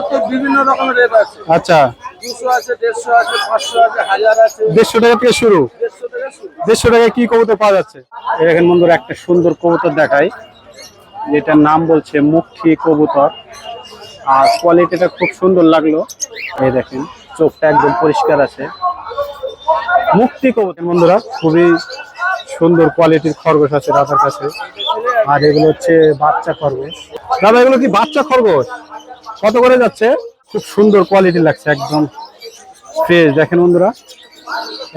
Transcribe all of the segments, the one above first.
বলতে বিভিন্ন রকমের রেট আছে। আচ্ছা। দুশো আছে দেড়শো আছে পাঁচশো আছে হাজার আছে। দেড়শো টাকা থেকে শুরু? দেড়শো টাকায় কি কবুতর পাওয়া যাচ্ছে? এই দেখেন বন্ধুরা একটা সুন্দর কবুতর দেখাই। যেটার নাম বলছে মুখী কবুতর। আর কোয়ালিটিটা খুব সুন্দর লাগল। এই দেখেন চোখটা একদম পরিষ্কার আছে। মুক্তি কবুতর বন্ধুরা খুবই সুন্দর কোয়ালিটির খরগোশ আছে দাদার কাছে। আর এগুলো হচ্ছে বাচ্চা খরগোশ। দাদা এগুলো কি বাচ্চা খরগোশ? কত করে যাচ্ছে? খুব সুন্দর কোয়ালিটি লাগছে, একদম ফ্রেশ দেখেন বন্ধুরা,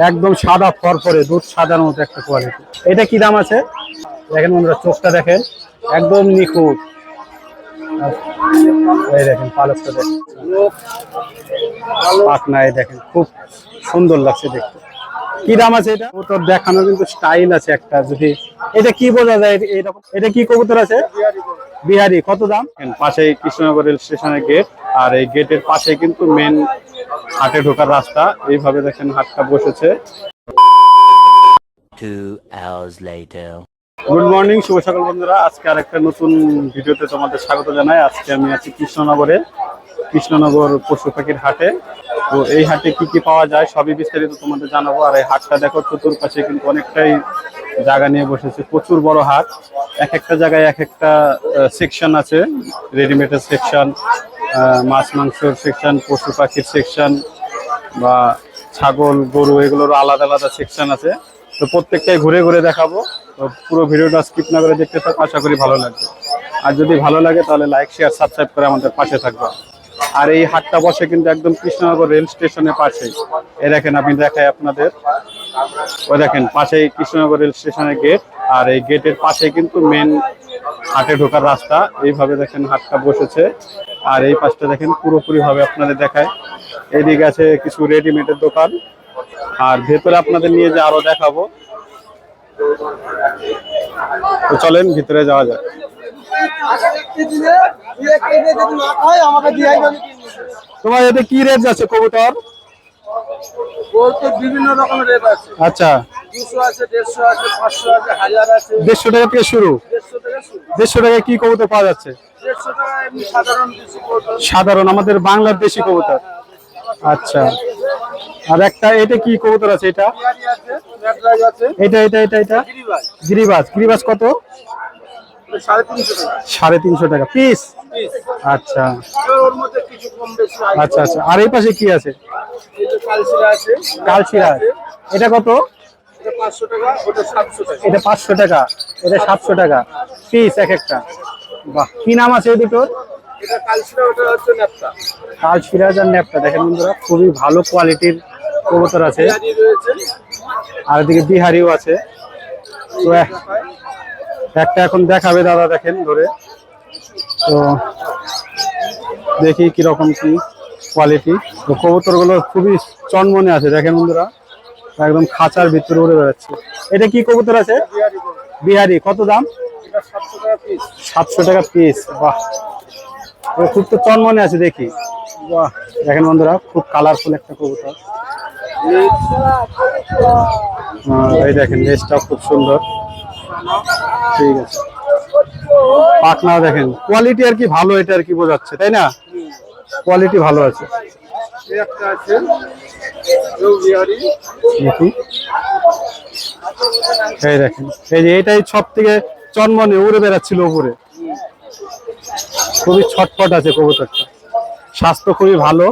একদম সাদা ফরফরে, দুধ সাদার মতো একটা কোয়ালিটি এটা কি দাম আছে? দেখেন বন্ধুরা, চোখটা দেখেন, একদম নিখুঁত। এই দেখেন পালকটা দেখেন। পাখনা এই দেখেন, খুব সুন্দর লাগছে দেখতে। কি দাম আছে এটা? কবুতর দেখানোর কিন্তু স্টাইল আছে একটা যদি এটা কি বোঝা যায়? এরকম এটা কি কবুতর আছে? বিহারি কত দাম? পাশেই কৃষ্ণনগর রেল স্টেশনের গেট আর এই গেটের পাশে কিন্তু মেন হাটে ঢোকার রাস্তা। এইভাবে দেখেন হাটটা বসেছে. গুড মর্নিং শুভ সকাল বন্ধুরা। আজকে আরেকটা নতুন ভিডিওতে তোমাদের স্বাগত জানাই। আজকে আমি আছি কৃষ্ণনগরে। কৃষ্ণনগর পশু পাখির হাটে। তো এই হাটে কি কি পাওয়া যায় সবই বিস্তারিত তোমাদের জানাব। আর এই হাটটা দেখো চতুর্পাশে কিন্তু অনেকটাই জায়গা নিয়ে বসেছে। প্রচুর বড় হাট। এক একটা জায়গায় এক একটা সেকশন আছে। রেডিমেডের সেকশন মাছ মাংসের সেকশন পশু পাখির সেকশন বা ছাগল, গরু এগুলোর আলাদা আলাদা সেকশন আছে। তো প্রত্যেকটাই ঘুরে ঘুরে দেখাবো। তো পুরো ভিডিওটা স্কিপ না করে দেখতে থাকো, আশা করি ভালো লাগবে। আর যদি ভালো লাগে তাহলে লাইক শেয়ার সাবস্ক্রাইব করে আমাদের পাশে থাকবে। আর এই হাটটা বসে কিন্তু একদম কৃষ্ণনগর রেল স্টেশনের পাশেই। এ দেখেন, আমি দেখাই আপনাদের। ওই দেখেন, পাশেই কৃষ্ণনগর রেল স্টেশনের গেট, আর এই গেটের পাশে কিন্তু মেন হাটে ঢোকার রাস্তা। এইভাবে দেখেন, হাটটা বসেছে। আর এই পাশটা দেখেন পুরোপুরি ভাবে আপনাদের দেখায়। এইদিকে আছে কিছু রেডিমেডের দোকান। আর ভেতরে আপনাদের নিয়ে যে আরও দেখাবো। তো চলেন, ভিতরে যাওয়া যায় তোমার এতে কি রেট যাচ্ছে কবুতর? বিভিন্ন রকমের রেট আছে। আচ্ছা। দেড়শো আছে আছে আছে। টাকা থেকে শুরু। দেড়শো টাকায় কি কবুতর পাওয়া যাচ্ছে? টাকা সাধারণ আমাদের বাংলার দেশি কবুতর। আচ্ছা। আর একটা এটা কি কবুতর আছে এটা? আছে আছে। এটা এটা এটা এটা? গিরিবাজ। গিরিবাজ কত? সাড়ে তিনশো টাকা। পিস আচ্ছা। আচ্ছা আচ্ছা। আর এই পাশে কি আছে? কালশিরা আছে। এটা কত? এটা পাঁচশো টাকা এটা সাতশো টাকা। পিস এক একটা। বাহ কি নাম আছে এই দুটোর? কাল সিরাজ আর ন্যাপটা। দেখেন বন্ধুরা খুবই ভালো কোয়ালিটির কবুতর আছে। আর এদিকে বিহারিও আছে। একটা এখন দেখাবে দাদা দেখেন ধরে। তো দেখি কীরকম কি কোয়ালিটি তো কবুতরগুলো খুবই চনমনে আছে, দেখেন বন্ধুরা। একদম খাঁচার ভিতরে উড়ে বেড়াচ্ছে। এটা কি কবুতর আছে? বিহারি। কত দাম? সাতশো টাকা পিস বাহ। খুব তো চনমনে আছে, দেখি। বাহ। দেখেন বন্ধুরা, খুব কালারফুল একটা কবুতর। এই দেখেন, লেজটাও খুব সুন্দর। ঠিক আছে। পাখনাও দেখেন কোয়ালিটি আর কি ভালো এটা আর কি বোঝাচ্ছে তাই না? কোয়ালিটি ভালো আছে। এই দেখেন এই যে এটাই সব থেকে চনমনে উড়ে বেড়াচ্ছিল উপরে। খুবই ছটফট আছে কবুতরটা। স্বাস্থ্য খুবই ভালো।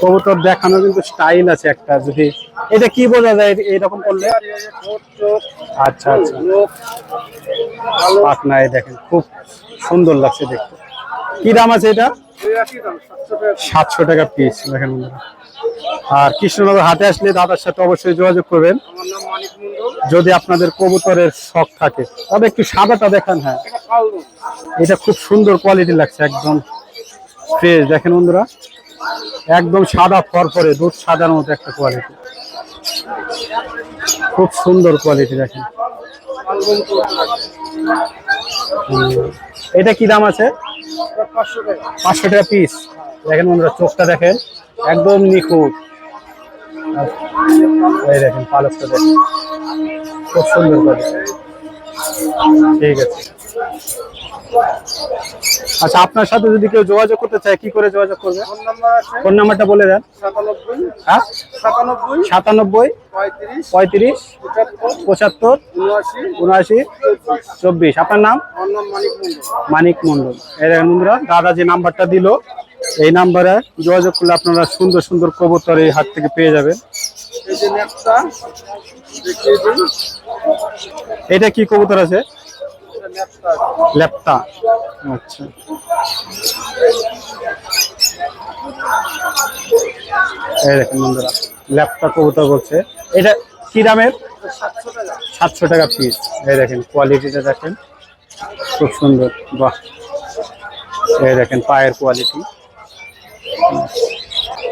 কবুতর দেখানোর কিন্তু স্টাইল আছে একটা, যদি এটা কি বোঝা যায়? এ- এরকম করলে? আচ্ছা আচ্ছা। এই দেখেন, খুব সুন্দর লাগছে দেখতে। কি দাম আছে এটা? সাতশো টাকা পিস দেখেন আর কৃষ্ণনগর হাটে আসলে দাদার সাথে অবশ্যই যোগাযোগ করবেন। যদি আপনাদের কবুতরের শখ থাকে। তবে একটু সাদাটা দেখান হ্যাঁ। এটা খুব সুন্দর কোয়ালিটি লাগছে, একদম ফ্রেশ দেখেন বন্ধুরা। একদম সাদা ফরফরে, দুধ সাদার মতো একটা কোয়ালিটি খুব সুন্দর কোয়ালিটি দেখেন। এটা কি দাম আছে? পাঁচশো টাকা পিস দেখেন বন্ধুরা, চোখটা দেখেন, একদম নিখুঁত। এই দেখেন পালকটা দেখেন। খুব সুন্দর কোয়ালিটি ঠিক আছে। আচ্ছা আপনার সাথে যদি কেউ যোগাযোগ করতে চায় কি করে যোগাযোগ করবে? ফোন নাম্বার আছে। ফোন নাম্বারটা বলে দেন। সাতানব্বই হ্যাঁ? পঁয়ত্রিশ পঁচাত্তর উনআশি চব্বিশ। আপনার নাম? মানিক মন্ডল এই দেখেন বন্ধুরা দাদা যে নাম্বারটা দিল এই নাম্বারে যোগাযোগ করলে আপনারা সুন্দর সুন্দর কবুতর এই হাত থেকে পেয়ে যাবেন। এটা কি কবুতর আছে? ল্যাপটা আচ্ছা। এই দেখেন বন্ধুরা ল্যাপটা কবুতর বলছে। এটা কি দামের? সাতশো টাকা পিস এই দেখেন কোয়ালিটিটা দেখেন। খুব সুন্দর। বাহ। এই দেখেন, পায়ের কোয়ালিটি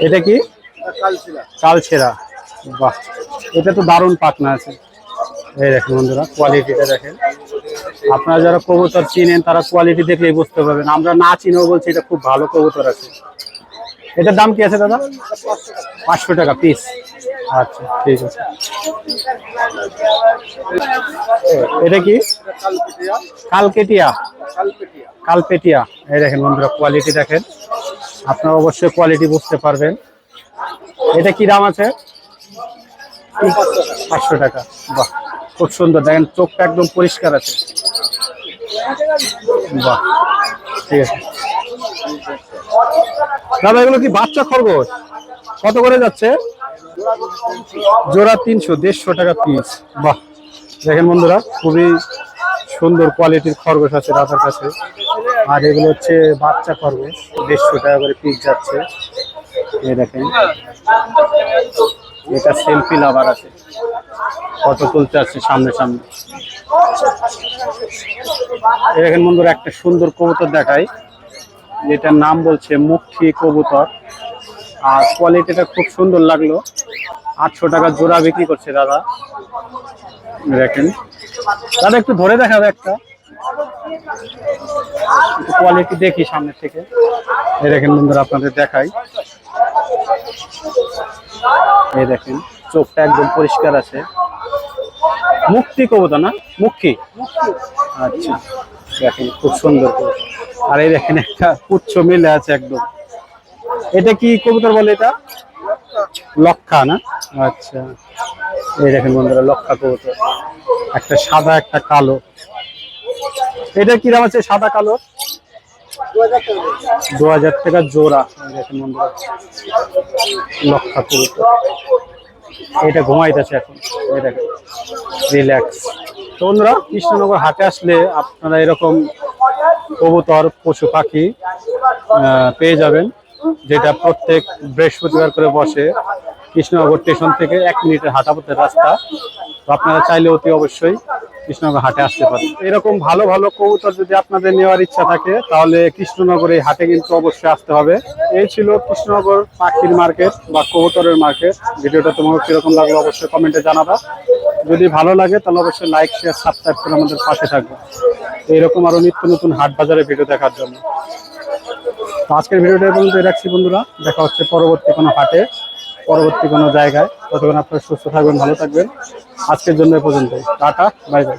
এটা কি? কালছেরা বাহ। এটা তো দারুণ পাকনা আছে। এই দেখেন বন্ধুরা কোয়ালিটিটা দেখেন। আপনারা যারা কবুতর চিনেন, তারা কোয়ালিটি দেখলেই বুঝতে পারবেন। আমরা না চিনেও বলছি, এটা খুব ভালো কবুতর আছে। এটার দাম কি আছে দাদা? পাঁচশো টাকা পিস আচ্ছা ঠিক আছে। এটা কি? কালকেটিয়া। কালপেটিয়া। এই দেখেন বন্ধুরা কোয়ালিটি দেখেন। আপনারা অবশ্যই কোয়ালিটি বুঝতে পারবেন। এটা কি দাম আছে? পাঁচশো টাকা। বাহ, খুব সুন্দর। দেখেন চোখটা একদম পরিষ্কার আছে। বাহ, ঠিক আছে। দাদা, এগুলো কি বাচ্চা খরগোশ? কত করে যাচ্ছে? জোড়া তিনশো, দেড়শো টাকা পিস বাহ, দেখেন বন্ধুরা, খুবই সুন্দর কোয়ালিটির খরগোশ আছে দাদার কাছে। আর এগুলো হচ্ছে বাচ্চা খরগোশ, দেড়শো টাকা করে পিস যাচ্ছে। এই দেখেন, এটা সেলফি লাভার আছে। ফটো তুলতে আসছে সামনে সামনে। এই দেখেন বন্ধুরা, একটা সুন্দর কবুতর দেখাই। যেটার নাম বলছে মুখী কবুতর। আর কোয়ালিটিটা খুব সুন্দর লাগল। আটশো টাকা জোড়া বিক্রি করছে দাদা। দেখেন। দাদা, একটু ধরে দেখাবে একটা। কোয়ালিটি দেখি সামনে থেকে। দেখেন বন্ধুরা, আপনাদের দেখাই। এই দেখেন, চোখটা একদম পরিষ্কার আছে। মুক্তি কবুতর না? মুখী আচ্ছা। দেখেন, খুব সুন্দর। আর এই দেখেন, একটা পুচ্ছ মিলে আছে একদম। এটা কি কবুতর বলে এটা? লক্ষা না? আচ্ছা। এই দেখেন বন্ধুরা, লক্ষা কবুতর। একটা সাদা, একটা কালো। এটা কি দাম আছে, সাদা, কালো? দু হাজার টাকা জোড়া। দেখেন বন্ধুরা, লক্ষা কবুতর। এটা ঘুমাইতেছে এখন। এই দেখেন রিল্যাক্স তো বন্ধুরা, কৃষ্ণনগর হাটে আসলে আপনারা এরকম কবুতর, পশু, পাখি পেয়ে যাবেন, যেটা প্রত্যেক বৃহস্পতিবার করে বসে কৃষ্ণনগর স্টেশন থেকে এক মিনিটের হাঁটা পথের রাস্তা। তো আপনারা চাইলে অতি অবশ্যই কৃষ্ণনগর হাটে আসতে পারে। এরকম ভালো ভালো কবুতর যদি আপনাদের নেওয়ার ইচ্ছা থাকে, তাহলে কৃষ্ণনগর এই হাটে কিন্তু অবশ্যই আসতে হবে। এই ছিল কৃষ্ণনগর পাখির মার্কেট বা কবুতরের মার্কেট। ভিডিওটা তোমাকে কীরকম লাগল অবশ্যই কমেন্টে জানাবা। যদি ভালো লাগে, তাহলে অবশ্যই লাইক শেয়ার সাবস্ক্রাইব করে আমাদের পাশে থাকবে। এইরকম আরও নিত্য নতুন হাট বাজারে ভিডিও দেখার জন্য। আজকের ভিডিওটা পর্যন্ত রাখছি বন্ধুরা। দেখা হচ্ছে পরবর্তী কোনো হাটে। পরবর্তী কোনো জায়গায় ততক্ষণ আপনারা সুস্থ থাকবেন, ভালো থাকবেন। আজকের জন্য পর্যন্ত টাটা, বাই বাই।